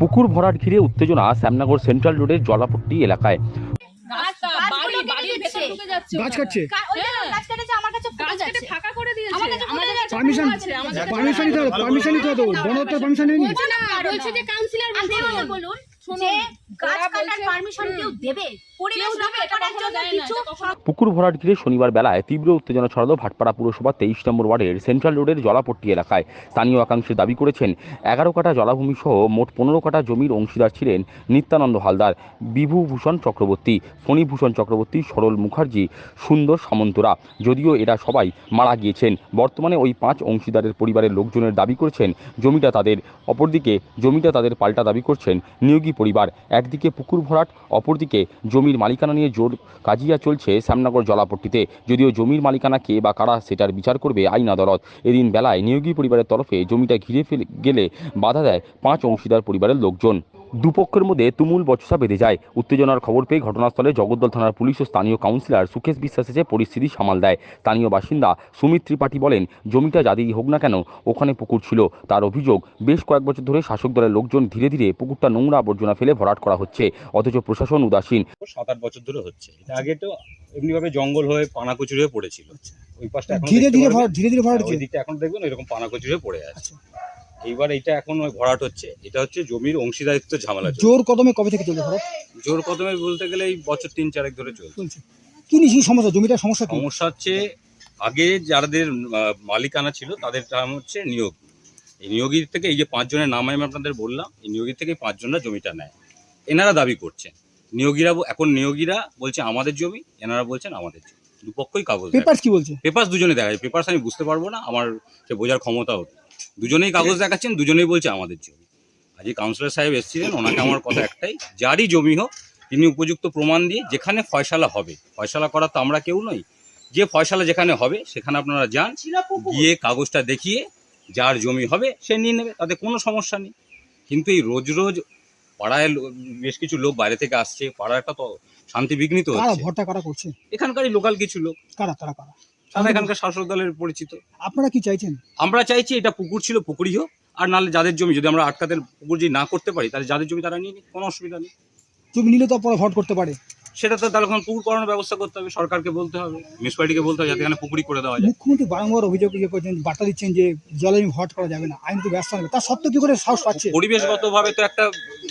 পুকুর ভরাট ঘিরে উত্তেজনা শ্যামনগর সেন্ট্রাল রোডের জলাপট্টি এলাকায়। গাছ কাটছে? হ্যাঁ। পারমিশন পারমিশন নিতে পারমিশন পুকুর ভরাট ঘিরে শনিবার বেলায় তীব্র উত্তেজনা ছড়ালো ভাটপাড়া পুরসভা তেইশ নম্বর ওয়ার্ডের সেন্ট্রাল রোডের জলাপট্টি এলাকায়। স্থানীয় একাংশে দাবি করেছেন এগারো কাটা জলাভূমি সহ মোট পনেরো কাটা জমির অংশীদার ছিলেন নিত্যানন্দ হালদার বিভূভূষণ চক্রবর্তী ফণীভূষণ চক্রবর্তী সরল মুখার্জি সুন্দর সামন্তরা। যদিও এরা সবাই মারা গিয়েছেন বর্তমানে ওই পাঁচ অংশীদারের পরিবারের লোকজনের দাবি করেছেন জমিটা তাদের অপরদিকে জমিটা তাদের পাল্টা দাবি করছেন নিয়োগী পরিবার। একদিকে পুকুর ভরাট, অপরদিকে জমির মালিকানা নিয়ে জোর কাজিয়া চলছে শ্যামনগর জলাপট্টিতে। যদিও জমির মালিকানা কে বা কারা সেটার বিচার করবে আইন আদালত। এদিন বেলায় নিয়োগী পরিবারের তরফে জমিটা ঘিরে ফেলে গেলে বাধা দেয় পাঁচ অংশীদার পরিবারের লোকজন। দুপক্ষের মধ্যে তুমুল বচসা বেঁধে যায়। উত্তেজনার খবর পেয়ে ঘটনাস্থলে জগদ্দল থানার পুলিশ ও স্থানীয় কাউন্সিলর সুকেশ বিশ্বাস এসে পরিস্থিতি সামাল দেয়। স্থানীয় বাসিন্দা সুমিত ত্রিপাঠী বলেন জমিটা যাদেরই হোক না কেন ওখানে পুকুর ছিল। তার অভিযোগ বেশ কয়েক বছর ধরে শাসক দলের লোকজন ধীরে ধীরে পুকুরটা নোংরা আবর্জনা ফেলে ভরাট করা হচ্ছে। অথচ প্রশাসন উদাসীন। সাত আট বছর ধরে হচ্ছে। আগে তো এমনিভাবে জঙ্গল হয়ে পানাকচুরি হয়ে পড়েছিল। ওই পাশটা এখন ধীরে ধীরে ধীরে ধীরে ভরাট হচ্ছে। দিকটা এখন দেখবেন এরকম পানাকচুরি হয়ে পড়ে আছে। এইবার এটা এখন ভরাট হচ্ছে। এটা হচ্ছে জমির অংশীদারিত্ব ঝামেলা। জোর কদমে কবে থেকে চলছে ভরাট? জোর কদমে বলতে গেলে এই বছর তিন চারেক ধরে চলছে। কি নিয়ে সমস্যা? জমিটার সমস্যা সমস্যা হচ্ছে আগে যাদের মালিকানা ছিল তাদের নাম হচ্ছে নিয়োগ। এই নিয়োগীর থেকে এই যে পাঁচজনের নাম আমি আপনাদের বললাম এই নিয়োগীর থেকে পাঁচজনরা জমিটা নেয়। এনারা দাবি করছেন। নিয়োগীরা এখন নিয়োগীরা বলছে আমাদের জমি এনারা বলছেন আমাদের জমি। দুপক্ষই কাগজ পেপার কি বলছে? পেপার্স দুজনে দেখা যায় পেপার্স আমি বুঝতে পারব না আমার সে বোঝার ক্ষমতাও। দুজনেই কাগজ দেখাচ্ছেন দুজনেই বলছে আমাদের জমি। আজকে কাউন্সিলর সাহেব এসেছিলেন ওনাকে আমার কথা একটাই যারই জমি হোক তিনি উপযুক্ত প্রমাণ দিয়ে যেখানে ফয়সালা হবে ফয়সালা করা তো আমরা কেউ নই যে ফয়সালা যেখানে হবে সেখানে আপনারা যান গিয়ে কাগজটা দেখিয়ে যার জমি হবে সে নিয়ে নেবে তাতে কোনো সমস্যা নেই। কিন্তু এই রোজ রোজ পাড়ায় বেশ কিছু লোক বাইরে থেকে আসছে পাড়াটা তো শান্তি বিঘ্নিত হচ্ছে। ভরটা কারা করছে? এখানকারই লোকাল কিছু লোক। কারা তারা কারা? তারা এখানকার শাসক দলের পরিচিত। আপনারা কি চাইছেন? আমরা চাইছি এটা পুকুর ছিল পুকুরই হোক আর নাহলে যাদের জমি যদি আমরা আটকাতে পুকুর যদি না করতে পারি তাহলে যাদের জমি তারা নিয়ে নিক কোনো অসুবিধা নেই। জমি নিলে তো পরে ভরাট করতে পারে। সেটা তো তাহলে এখন পুকুর করানোর ব্যবস্থা করতে হবে সরকারকে বলতে হবে। মিউনিসিপালিটিকে বলতে হবে যাতে এখানে পুকুরি করে দেওয়া যায়। মুখ্যমন্ত্রী বারংবার অভিযোগ ইয়ে করছেন বার্তা দিচ্ছেন যে জলে ভরাট করা যাবে না আইন তো ব্যস্ত হবে। তার সত্ত্বেও কি করে সাহস পাচ্ছে? পরিবেশগতভাবে তো একটা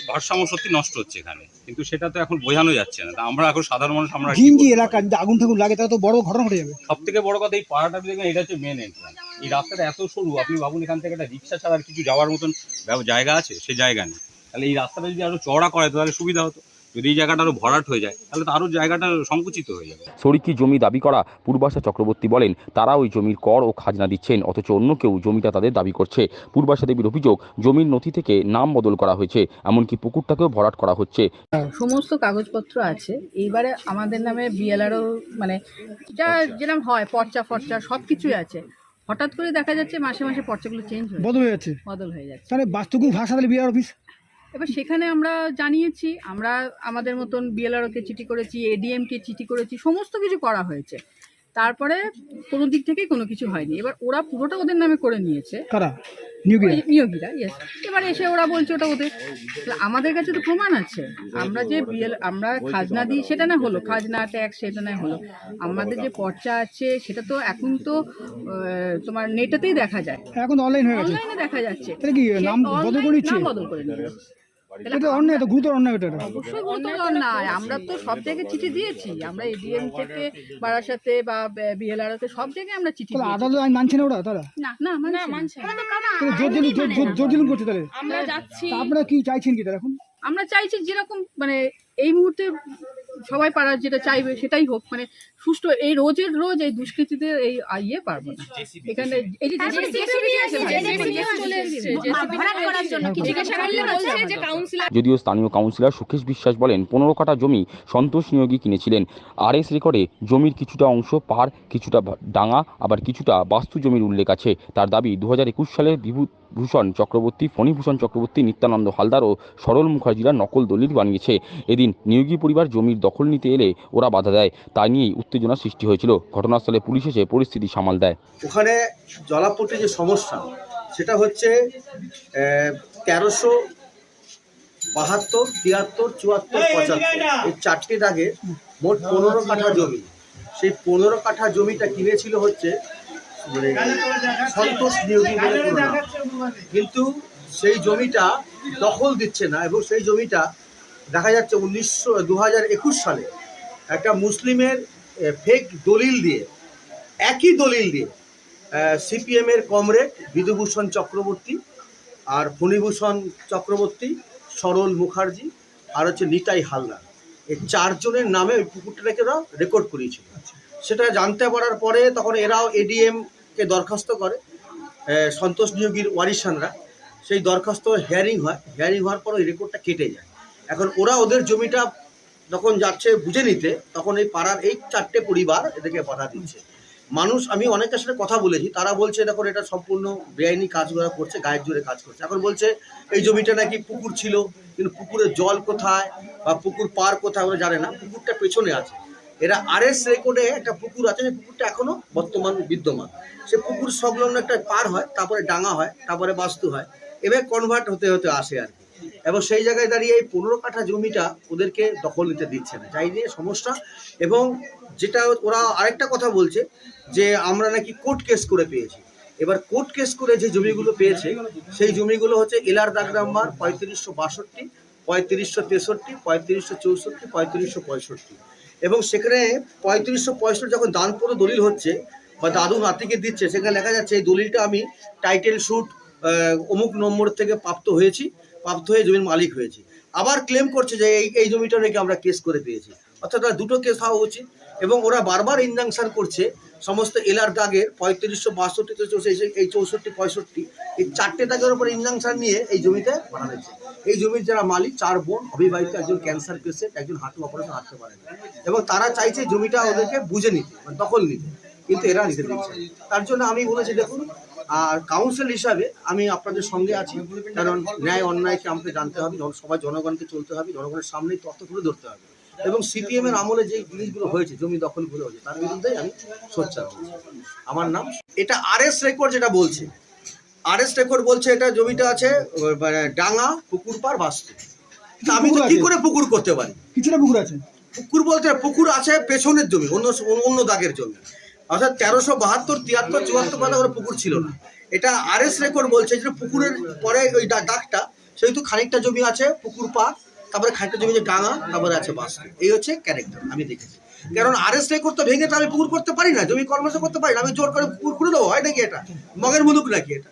ভারসাম্য সত্যি নষ্ট হচ্ছে এখানে কিন্তু সেটা তো এখন বোঝানো যাচ্ছে না। আমরা এখন সাধারণ মানুষ আমরা ঘিঞ্জি এলাকা যদি আগুন ঠাগুন লাগে তাহলে তো বড় ঘটনা ঘটে যাবে। সব থেকে বড় কথা এই পাড়াটা দেখবেন এটা হচ্ছে মেন এন্ট্রান্স এই রাস্তাটা এত সরু আপনি ভাবুন এখান থেকে একটা রিক্সা ছাড়া আর কিছু যাওয়ার মতন জায়গা আছে সে জায়গা নেই। তাহলে এই রাস্তাটা যদি আরও চওড়া করে তাহলে সুবিধা হতো। যদি এই জায়গাটা আরও ভরাট হয়ে যায় তাহলে তো আরও জায়গাটা সংকুচিত হয়ে যাবে। শরিকি জমি দাবি করা পূর্বাশা চক্রবর্তী বলেন তারা ওই জমির কর ও খাজনা দিচ্ছেন অথচ অন্য কেউ জমিটা তাদের দাবি করছে। পূর্বাশা দেবীর অভিযোগ জমির নথি থেকে নাম বদল করা হয়েছে এমনকি পুকুরটাকেও ভরাট করা হচ্ছে। সমস্ত কাগজপত্র আছে। এইবারে আমাদের নামে বিএলআরও মানে যা যেরকম হয় পর্চা ফর্চা সব কিছুই আছে। হঠাৎ করে দেখা যাচ্ছে মাসে মাসে পর্চাগুলো চেঞ্জ হয়ে বদল হয়ে যাচ্ছে। বদল হয়ে যাচ্ছে। তাহলে বাস্তুকুল ভাষা তাহলে বিআর অফিস এবার সেখানে আমরা জানিয়েছি, আমরা আমাদের মতন বিএলআরওকে চিঠি করেছি এডিএমকে চিঠি করেছি, সমস্ত কিছু করা হয়েছে। তারপরে কোনো দিক থেকেই কোনো কিছু হয়নি। এবার ওরা পুরোটা ওদের নামে করে নিয়েছে। কারা? নিয়োগীরা ইয়েস এবার এসে ওরা বলছে ওটা ওদের। আমাদের কাছে তো প্রমাণ আছে। আমরা যে বিএল আমরা খাজনা দিই সেটা না হলো। খাজনা ট্যাক্স সেটা না হলো। আমাদের যে পর্চা আছে সেটা তো এখন তো তোমার নেটেতেই দেখা যায়। এখন অনলাইন হয়ে গেছে। অনলাইনে দেখা যাচ্ছে। তাহলে কি নাম বদল করে online এটা গুরুতর অন্যায় এটা অবশ্যই গুরুতর অন্যায়। আমরা তো সব জায়গায় চিঠি দিয়েছি। আমরা এডিএম থেকে বারাসাতে বা বিএলআরতে সব জায়গায় আমরা চিঠি দিয়েছি। আদালত আইন মানছে না ওরা তারা না না মানছে না। তাহলে জোর জোর- জোর- জোর করছে তাহলে? আমরা যাচ্ছি। আপনারা কি চাইছেন কি তারা এখন? আমরা চাইছি যেরকম মানে এই মুহূর্তে সবাই পাড়ার যেটা চাইবে সেটাই হোক মানে সুষ্ঠু এই রোজের রোজ এই দুষ্কৃতীদের এই ইয়ে পারব না। এখানে এই যে যদিও স্থানীয় কাউন্সিলর সুখেশ বিশ্বাস বলেন পনেরো কাটা জমি সন্তোষ নিয়োগী কিনেছিলেন। আর এস রেকর্ডে জমির কিছুটা অংশ পাহাড় কিছুটা ডাঙা আবার কিছুটা বাস্তু জমির উল্লেখ আছে। তার দাবি দু হাজার একুশ সালে বিভূভূষণ চক্রবর্তী ফণীভূষণ চক্রবর্তী নিত্যানন্দ হালদার ও সরল মুখার্জিরা নকল দলিল বানিয়েছে। এদিন নিয়োগী পরিবার জমির দখল নিতে এলে ওরা বাধা দেয়। তা নিয়েই উত্তেজনা সৃষ্টি হয়েছিল। ঘটনাস্থলে পুলিশ এসে পরিস্থিতি সামাল দেয়। ওখানে জলাপট্টির যে সমস্যা সেটা হচ্ছে তেরোশো বাহাত্তর তিয়াত্তর চুয়াত্তর পঁচাত্তর। এই চারটে দাগে মোট পনেরো কাঠা জমি। সেই পনেরো কাঠা জমিটা কিনেছিল হচ্ছে মানে সন্তোষ নিয়োগী বলে কিন্তু সেই জমিটা দখল দিচ্ছে না এবং সেই জমিটা দেখা যাচ্ছে উনিশশো দু সালে একটা মুসলিমের ফেক দলিল দিয়ে, একই দলিল দিয়ে সিপিএমের কমরেড বিধুভূষণ চক্রবর্তী আর ফণিভূষণ চক্রবর্তী, সরল মুখার্জি আর হচ্ছে নিতাই হালদার। এই চারজনের নামে ওই পুকুরটাকে ওরা রেকর্ড করিয়েছিল। সেটা জানতে পারার পরে তখন এরাও এডিএমকে দরখাস্ত করে সন্তোষ নিয়োগীর ওয়ারিশানরা। সেই দরখাস্ত হিয়ারিং হয় হিয়ারিং হওয়ার পর ওই রেকর্ডটা কেটে যায়। এখন ওরা ওদের জমিটা যখন যাচ্ছে বুঝে নিতে, তখন এই পাড়ার এই চারটে পরিবার এদেরকে বাধা দিচ্ছে। মানুষ, আমি অনেকের সাথে কথা বলেছি, তারা বলছে, দেখুন, এটা সম্পূর্ণ বেআইনি কাজ করছে, গায়ের জোরে কাজ করছে। এখন বলছে, এই জমিটা নাকি পুকুর ছিল, কিন্তু পুকুরের জল কোথায় বা পুকুর পার কোথায় ওরা জানে না, পুকুরটা পেছনে আছে। এরা আরএস রেকর্ডে একটা পুকুর আছে সেই পুকুরটা এখনও বর্তমান বিদ্যমান। সে পুকুর সংলগ্ন একটা পার হয়, তারপরে ডাঙা হয়, তারপরে বাস্তু হয় এভাবে কনভার্ট হতে হতে আসে আর কি। এবং সেই জায়গায় দাঁড়িয়ে এই পনেরো কাঠা জমিটা ওদেরকে দখল নিতে দিচ্ছে না। যাই নিয়ে সমস্যা। এবং যেটা ওরা আরেকটা কথা বলছে যে, আমরা নাকি কোর্ট কেস করে পেয়েছি। এবার কোর্ট কেস করে যে জমিগুলো পেয়েছে, সেই জমিগুলো হচ্ছে এলার দাগ নাম্বার পঁয়ত্রিশশো বাষট্টি, পঁয়ত্রিশশো তেষট্টি, পঁয়ত্রিশশো চৌষট্টি, পঁয়ত্রিশশো পঁয়ষট্টি। এবং সেখানে পঁয়ত্রিশশো পঁয়ষট্টি যখন দানপত্র দলিল হচ্ছে বা দাদু নাতিকে দিচ্ছে, সেখানে লেখা যাচ্ছে এই দলিলটা আমি টাইটেল শুট অমুক নম্বর থেকে প্রাপ্ত হয়েছি। প্রাপ্ত হয়ে জমির মালিক হয়েছে। আবার ক্লেম করছে যে এই এই জমিটা নাকি আমরা কেস করে পেয়েছি। অর্থাৎ দুটো কেস হওয়া উচিত এবং ওরা বারবার ইনজাংশন করছে, সমস্ত এলার দাগের পঁয়ত্রিশশো বাষট্টি এই চৌষট্টি, পঁয়ষট্টি, এই চারটে দাগের উপর ইনজাংশন নিয়ে এই জমিতে বানাচ্ছে এই জমির যারা মালিক, চার বোন, অবিবাহিত একজন ক্যান্সার পেশেন্ট একজন হাঁটু অপারেশন হাঁটতে পারে এবং তারা চাইছে জমিটা ওদেরকে বুঝে নিতে দখল নিতে। কিন্তু এরা নিতে দিচ্ছে তার জন্য আমি বলেছি দেখুন আর কাউন্সিল হিসাবে আমি আপনাদের সঙ্গে আছি। কারণ ন্যায় অন্যায়কে আমাকে জানতে হবে সবাই জনগণকে চলতে হবে জনগণের সামনেই তথ্য তুলে ধরতে হবে। এবং সিপিএম এর আমলে যে জিনিসগুলো হয়েছে জমি দখলগুলো হয়েছে তার বিরুদ্ধে আমি সোচ্চার আমার নাম এটা আরএস রেকর্ড যেটা বলছে। আরএস রেকর্ড বলছে এটা জমিটা আছে মানে ডাঙা পুকুর পার বাস্তু। আমি তো কি করে পুকুর করতে পারি? কিছুটা পুকুর আছে। পুকুর বলতে পুকুর আছে পেছনের জমি অন্য অন্য দাগের জমি। অর্থাৎ তেরোশো বাহাত্তর, তিয়াত্তর, চুয়াত্তর মানে আমার পুকুর ছিল না। এটা আর এস রেকর্ড বলছে যে পুকুরের পরে ওই ডাকটা, সেহেতু খানিকটা জমি আছে, পুকুর পা তারপরে খানিকটা জমি যে ডাঙা, তারপরে আছে বাস এই হচ্ছে ক্যারেক্টার আমি দেখেছি। কারণ আর এস রেকর্ড তো ভেঙে তো আমি পুকুর করতে পারি না, জমি কর্মসূচি করতে পারি না, আমি জোর করে পুকুর খুলে দেবো, হয় নাকি এটা? মগের মুদুক নাকি এটা?